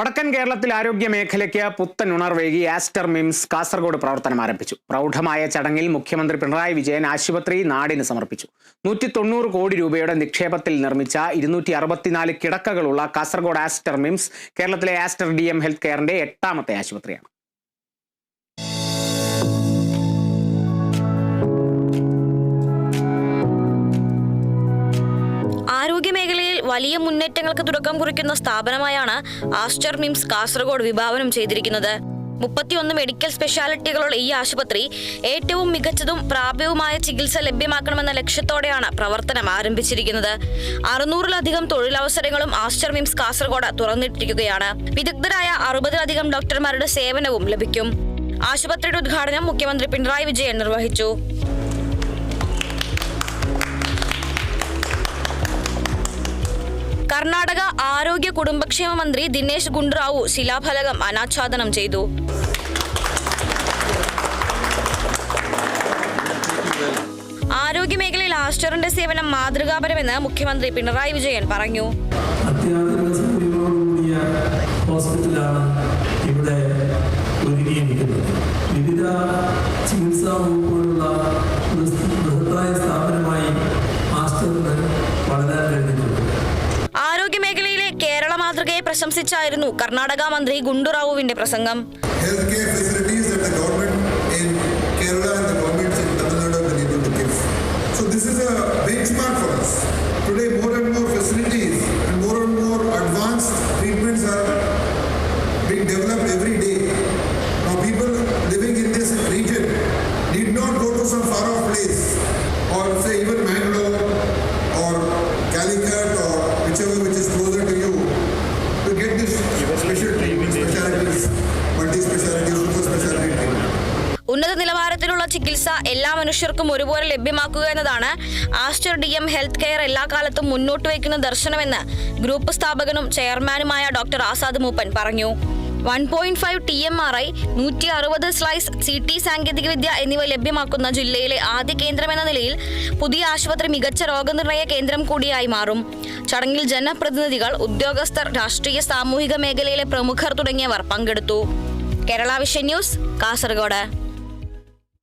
വടക്കൻ കേരളത്തിൽ ആരോഗ്യ മേഖലയ്ക്ക് പുത്തൻ ഉണർവേകി ആസ്റ്റർ മിംസ് കാസർഗോഡ് പ്രവർത്തനം ആരംഭിച്ചു. പ്രൗഢമായ ചടങ്ങിൽ മുഖ്യമന്ത്രി പിണറായി വിജയൻ ആശുപത്രി നാടിന് സമർപ്പിച്ചു. നൂറ്റി തൊണ്ണൂറ് കോടി രൂപയുടെ നിക്ഷേപത്തിൽ നിർമ്മിച്ച ഇരുന്നൂറ്റി അറുപത്തിനാല് കിടക്കകളുള്ള കാസർഗോഡ് ആസ്റ്റർ മിംസ് കേരളത്തിലെ ആസ്റ്റർ ഡി എം ഹെൽത്ത് കെയറിന്റെ എട്ടാമത്തെ ആശുപത്രിയാണ്. ആരോഗ്യമേഖലയിൽ വലിയ മുന്നേറ്റങ്ങൾക്ക് തുടക്കം കുറിക്കുന്ന സ്ഥാപനമായാണ് ആസ്റ്റർ മിംസ് കാസർഗോഡ് വിഭാവനം ചെയ്തിരിക്കുന്നത്. മുപ്പത്തിയൊന്ന് മെഡിക്കൽ സ്പെഷ്യാലിറ്റികളുള്ള ഈ ആശുപത്രി ഏറ്റവും മികച്ചതും പ്രാപ്യവുമായ ചികിത്സ ലഭ്യമാക്കണമെന്ന ലക്ഷ്യത്തോടെയാണ് പ്രവർത്തനം ആരംഭിച്ചിരിക്കുന്നത്. അറുന്നൂറിലധികം തൊഴിലവസരങ്ങളും ആസ്റ്റർ മിംസ് കാസർഗോഡ് തുറന്നിട്ടിരിക്കുകയാണ്. വിദഗ്ധരായ അറുപതിലധികം ഡോക്ടർമാരുടെ സേവനവും ലഭിക്കും. ആശുപത്രിയുടെ ഉദ്ഘാടനം മുഖ്യമന്ത്രി പിണറായി വിജയൻ നിർവഹിച്ചു. കർണാടക ആരോഗ്യ കുടുംബക്ഷേമ മന്ത്രി ദിനേശ് ഗുണ്ടുറാവു ശിലാഫലകം അനാച്ഛാദനം ചെയ്തു. ആരോഗ്യമേഖലയിൽ ആസ്റ്ററിന്റെ സേവനം മാതൃകാപരമെന്ന് മുഖ്യമന്ത്രി പിണറായി വിജയൻ പറഞ്ഞു. ഹോസ്പിറ്റലാണ് ഇവിടെ വിവിധ ചികിത്സാ വകുപ്പുകളുള്ള go പ്രശംസിച്ചായിരുന്നു കർണാടക മന്ത്രി ഗുണ്ടുറാവുവിന്റെ പ്രസംഗം or say even Mangalore or Calicut or whichever ഉന്നത നിലവാരത്തിലുള്ള ചികിത്സ എല്ലാ മനുഷ്യർക്കും ഒരുപോലെ ലഭ്യമാക്കുക എന്നതാണ് Aster D M health care എല്ലാ കാലത്തും മുന്നോട്ട് വയ്ക്കുന്ന ദർശനമെന്ന് ഗ്രൂപ്പ് സ്ഥാപകനും ചെയർമാനുമായ ഡോക്ടർ ആസാദ് മൂപ്പൻ പറഞ്ഞു. One point five T M R I നൂറ്റി അറുപത് സ്ലൈസ് സി ടി സാങ്കേതികവിദ്യ എന്നിവ ലഭ്യമാക്കുന്ന ജില്ലയിലെ ആദ്യ കേന്ദ്രമെന്ന നിലയിൽ പുതിയ ആശുപത്രി മികച്ച രോഗനിർണയ കേന്ദ്രം കൂടിയായി മാറും. ചടങ്ങിൽ ജനപ്രതിനിധികൾ ഉദ്യോഗസ്ഥർ രാഷ്ട്രീയ സാമൂഹിക മേഖലയിലെ പ്രമുഖർ തുടങ്ങിയവർ പങ്കെടുത്തു. Kerala Vision News Kasaragod.